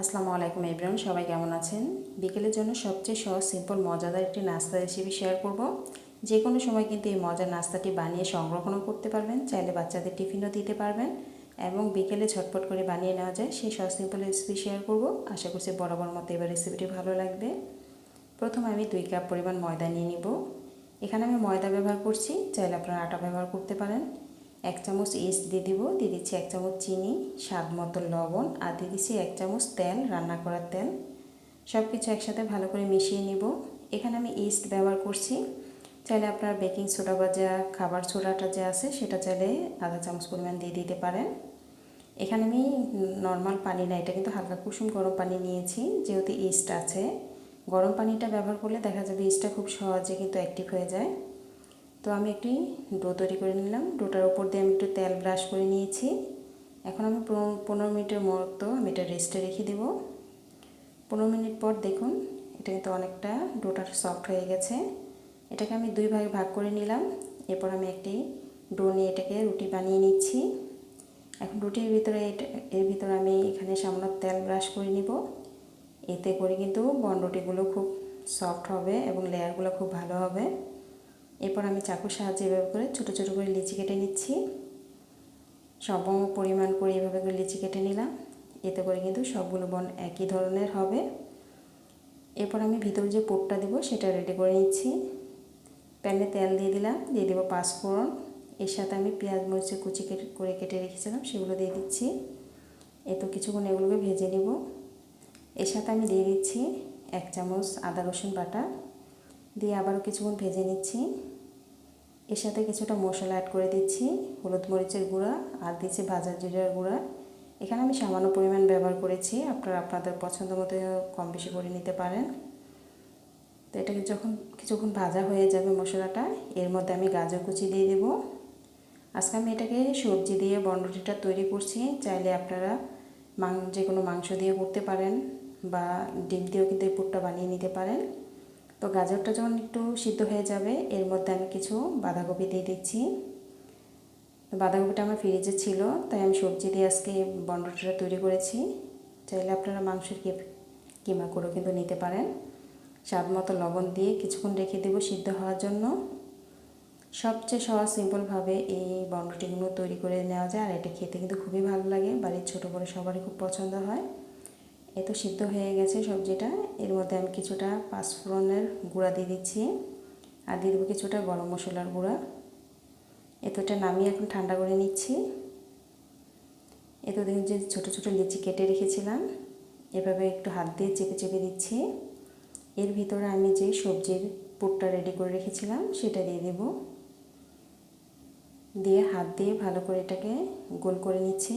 আসসালামু আলাইকুম এভরিওয়ান সবাই কেমন আছেন? বিকেলের জন্য সবচেয়ে সহজ সিম্পল মজাদার একটি নাস্তা রেসিপি শেয়ার করব। যে কোনো সময় কিন্তু এই মজার নাস্তাটি বানিয়ে সংরক্ষণও করতে পারবেন, চাইলে বাচ্চাদের টিফিনও দিতে পারবেন এবং বিকেলে ঝটপট করে বানিয়ে নেওয়া যায়, সেই সহজ সিম্পল রেসিপি শেয়ার করব। আশা করছি বরাবর মতো এবার রেসিপিটি ভালো লাগবে। প্রথমে আমি দুই কাপ পরিমাণ ময়দা নিয়ে নিব। এখানে আমি ময়দা ব্যবহার করছি, চাইলে আপনারা আটা ব্যবহার করতে পারেন। এক চামচ ইস্ট দিয়ে দিব, দিয়ে দিচ্ছি এক চামচ চিনি, স্বাদ মতো লবণ, আর দিয়ে দিচ্ছি এক চামচ তেল, রান্না করার তেল। সব কিছু একসাথে ভালো করে মিশিয়ে নিব। এখানে আমি ইস্ট ব্যবহার করছি। চাইলে আপনার বেকিং সোডা বা যা খাবার সোডাটা যে আছে, সেটা চাইলে আধা চামচ পরিমাণ দিয়ে দিতে পারেন। এখানে আমি নর্মাল পানি না, এটা কিন্তু হালকা কুসুম গরম পানি নিয়েছি, যেহেতু ইস্ট আছে। গরম পানিটা ব্যবহার করলে দেখা যাবে ইস্টটা খুব সহজে কিন্তু অ্যাক্টিভ হয়ে যায়। তো আমি একটি ডো তৈরি করে নিলাম। ডোটার উপর দিয়ে আমি একটু তেল ব্রাশ করে নিয়েছি। এখন আমি পনেরো মিনিটের মতো আমি এটা রেস্টে রেখে দেবো। পনেরো মিনিট পর দেখুন, এটা কিন্তু অনেকটা ডোটার সফট হয়ে গেছে। এটাকে আমি দুই ভাগে ভাগ করে নিলাম। এরপর আমি একটি ডো নিয়ে এটাকে রুটি বানিয়ে নিচ্ছি। এখন রুটির ভিতরে এর ভিতরে আমি এখানে সামান্য তেল ব্রাশ করে নিব। এতে করে কিন্তু বন রুটিগুলো খুব সফট হবে এবং লেয়ারগুলো খুব ভালো হবে। এরপর আমি চাকুর সাহায্যে এভাবে করে ছোটো ছোটো করে লিচি কেটে নিচ্ছি। সব পরিমাণ করে এভাবে করে লিচি কেটে নিলাম। এতে করে কিন্তু সবগুলো বন একই ধরনের হবে। এরপর আমি ভিতরে যে পোটটা দেবো সেটা রেডি করে নিচ্ছি। প্যানে তেল দিয়ে দিলাম, দিয়ে দেবো পাঁচফোড়ন। এর সাথে আমি পেঁয়াজ, মরিচের কুচি কেটে করে কেটে রেখেছিলাম, সেগুলো দিয়ে দিচ্ছি। এত কিছুক্ষণ এগুলোকে ভেজে নেব। এর সাথে আমি দিয়ে দিচ্ছি এক চামচ আদা রসুন বাটা। দিয়ে আবারও কিছুক্ষণ ভেজে নিচ্ছি। এর সাথে কিছুটা মশলা অ্যাড করে দিচ্ছি, হলুদ মরিচের গুঁড়া, আর দিচ্ছি ভাজা জিরার গুঁড়া। এখানে আমি সামান্য পরিমাণ ব্যবহার করেছি, আপনারা আপনাদের পছন্দ মতো কম বেশি করে নিতে পারেন। তো এটাকে যখন কিছুক্ষণ ভাজা হয়ে যাবে মশলাটা, এর মধ্যে আমি গাজর কুচি দিয়ে দেব। আজকে আমি এটাকে সবজি দিয়ে বন্ডটিটা তৈরি করছি, চাইলে আপনারা মাং যে কোনো মাংস দিয়ে করতে পারেন, বা ডিম দিয়েও কিন্তু এই পুরটা বানিয়ে নিতে পারেন। তো গাজরটা যখন একটু সিদ্ধ হয়ে যাবে, এর মধ্যে আমি কিছু বাঁধাকপি দিয়ে দিচ্ছি। তো বাঁধাকপিটা আমার ফ্রিজে ছিল, তাই আমি সবজি দিয়ে আজকে বন্ডটা তৈরি করেছি। চাইলে আপনারা মাংসের কিমা করেও কিন্তু নিতে পারেন। স্বাদ মতো লবণ দিয়ে কিছুক্ষণ রেখে দেবো সিদ্ধ হওয়ার জন্য। সবচেয়ে সহজ সিম্পলভাবে এই বন্ডটিগুলো তৈরি করে নেওয়া যায়, আর এটা খেতে কিন্তু খুবই ভালো লাগে। বাড়ির ছোটো বড়ো সবারই খুব পছন্দ হয়। এ তো সিদ্ধ হয়ে গেছে সবজিটা। এর মধ্যে আমি কিছুটা পাঁচফোড়নের গুঁড়া দিয়ে দিচ্ছি আর দিয়ে দেবো কিছুটা গরম মশলার গুঁড়া। এতটা নামিয়ে এখন ঠান্ডা করে নিচ্ছি। এত দেখুন যে ছোটো ছোটো লিচি কেটে রেখেছিলাম। এভাবে একটু হাত দিয়ে চেপে চেপে দিচ্ছি। এর ভিতরে আমি যে সবজির পুরটা রেডি করে রেখেছিলাম সেটা দিয়ে দেব। দিয়ে হাত দিয়ে ভালো করে এটাকে গোল করে নিচ্ছি।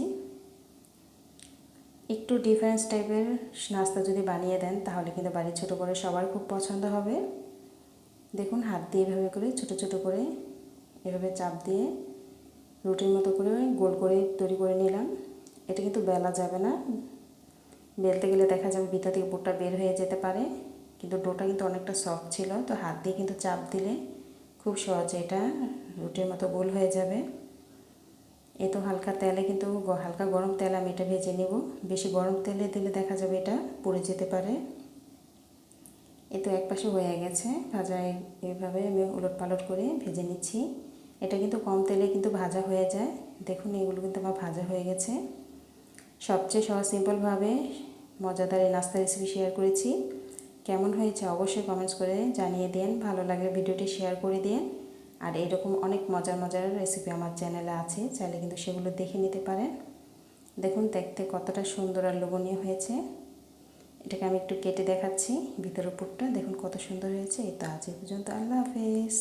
একটু ডিফারেন্স টাইপের নাস্তা যদি বানিয়ে দেন, তাহলে কিন্তু বাড়ির ছোটো করে সবার খুব পছন্দ হবে। দেখুন, হাত দিয়ে এভাবে করে, ছোটো ছোটো করে এভাবে চাপ দিয়ে রুটির মতো করে গোল করে তৈরি করে নিলাম। এটা কিন্তু বেলা যাবে না। বেলতে গেলে দেখা যাবে ভিতর থেকে পুরটা বের হয়ে যেতে পারে, কিন্তু ডোটা কিন্তু অনেকটা সফট ছিল, তো হাত দিয়ে কিন্তু চাপ দিলে খুব সহজে এটা রুটির মতো গোল হয়ে যাবে। এ তো হালকা তেলে কিন্তু হালকা গরম তেল আমি এটা ভেজে নেব। বেশি গরম তেলে দিলে দেখা যাবে এটা পড়ে যেতে পারে। এ তো এক পাশে হয়ে গেছে, ভাজা এইভাবে আমি উলট পালট করে ভেজে নিচ্ছি। এটা কিন্তু কম তেলে কিন্তু ভাজা হয়ে যায়। দেখুন, এগুলো কিন্তু আমার ভাজা হয়ে গেছে। সবচেয়ে সহজ সিম্পলভাবে মজাদার এই নাস্তা রেসিপি শেয়ার করেছি। কেমন হয়েছে অবশ্যই কমেন্টস করে জানিয়ে দিন। ভালো লাগলে ভিডিওটি শেয়ার করে দিন। আর এরকম অনেক মজার মজার রেসিপি আমার চ্যানেলে আছে, চাইলে কিন্তু সেগুলো দেখে নিতে পারেন। দেখুন, দেখতে কতটা সুন্দর আর লোভনীয় হয়েছে। এটাকে আমি একটু কেটে দেখাচ্ছি ভিতরের উপরটা। দেখুন কত সুন্দর হয়েছে। এই তো আজ পর্যন্ত। আল্লাহ হাফেজ।